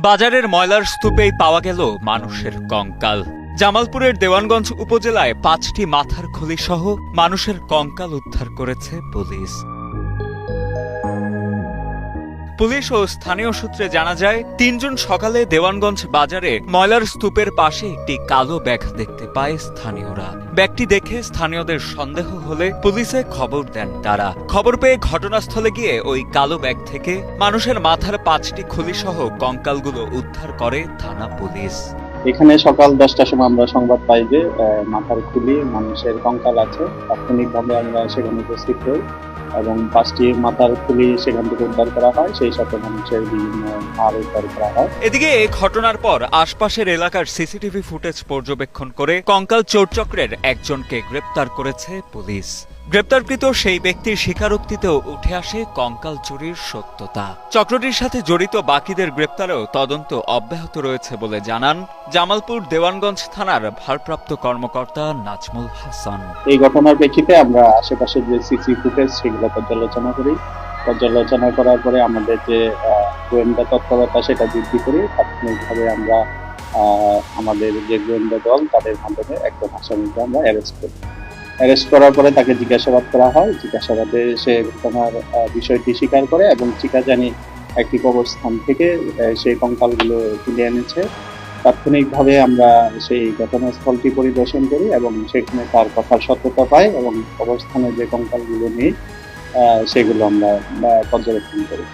বাজারের ময়লার স্তূপেই পাওয়া গেল মানুষের কঙ্কাল। জামালপুরের দেওয়ানগঞ্জ উপজেলায় পাঁচটি মাথার খুলি সহ মানুষের কঙ্কাল উদ্ধার করেছে পুলিশ। পুলিশ ও স্থানীয় সূত্রে জানা যায়, তিনজন সকালে দেওয়ানগঞ্জ বাজারে ময়লার স্তূপের পাশে একটি কালো ব্যাগ দেখতে পায় স্থানীয়রা। ব্যাগটি দেখে স্থানীয়দের সন্দেহ হলে পুলিশে খবর দেন তারা। খবর পেয়ে ঘটনাস্থলে গিয়ে ওই কালো ব্যাগ থেকে মানুষের মাথার পাঁচটি খুলি সহ কঙ্কালগুলো উদ্ধার করে থানা পুলিশ। এখানে সকাল দশটার সময় আমরা সংবাদ পাই যে মাথার খুলি মানুষের কঙ্কাল আছে। তাৎক্ষণিকভাবে আমরা সেখানে উপস্থিত হই এবং পাঁচটি মাথার খুলি সেখান থেকে উদ্ধার করা হয়। সেই সাথে মানুষের বিভিন্ন হাড় উদ্ধার করা হয়। এদিকে এই ঘটনার পর আশপাশের এলাকার সিসিটিভি ফুটেজ পর্যবেক্ষণ করে কঙ্কাল চোরচক্রের একজনকে গ্রেপ্তার করেছে পুলিশ। গ্রেপ্তারকৃত সেই ব্যক্তির স্বীকারোক্তিতেও উঠে আসে কঙ্কাল চুরির সত্যতা। চক্রটির সাথে জড়িত বাকিদের গ্রেপ্তারেও তদন্ত অব্যাহত রয়েছে বলে জানান জামালপুর দেওয়ানগঞ্জ থানার ভারপ্রাপ্ত কর্মকর্তা নাজমুল হাসান। এই ঘটনার প্রেক্ষিতে আমরা আশেপাশের যে সিসি ফুটেজ সেগুলো পর্যালোচনা করি। পর্যালোচনা করার পরে আমাদের যে গোয়েন্দা তৎপরতা সেটা বৃদ্ধি করি। তাৎক্ষণিকভাবে আমরা আমাদের যে গোয়েন্দা দল তাদের মাধ্যমে একজন আসামিকে আমরা অ্যারেস্ট করি। অ্যারেস্ট করার পরে তাকে জিজ্ঞাসাবাদ করা হয়। জিজ্ঞাসাবাদে সে ঘটনার বিষয়টি স্বীকার করে এবং চিকাজানি একটি কবরস্থান থেকে সেই কঙ্কালগুলো তুলে এনেছে। তাৎক্ষণিকভাবে আমরা সেই ঘটনাস্থলটি পরিদর্শন করি এবং সেখানে তার কথার সত্যতা পাই এবং অবস্থানে যে কঙ্কালগুলো নিই সেগুলো আমরা পর্যবেক্ষণ করি।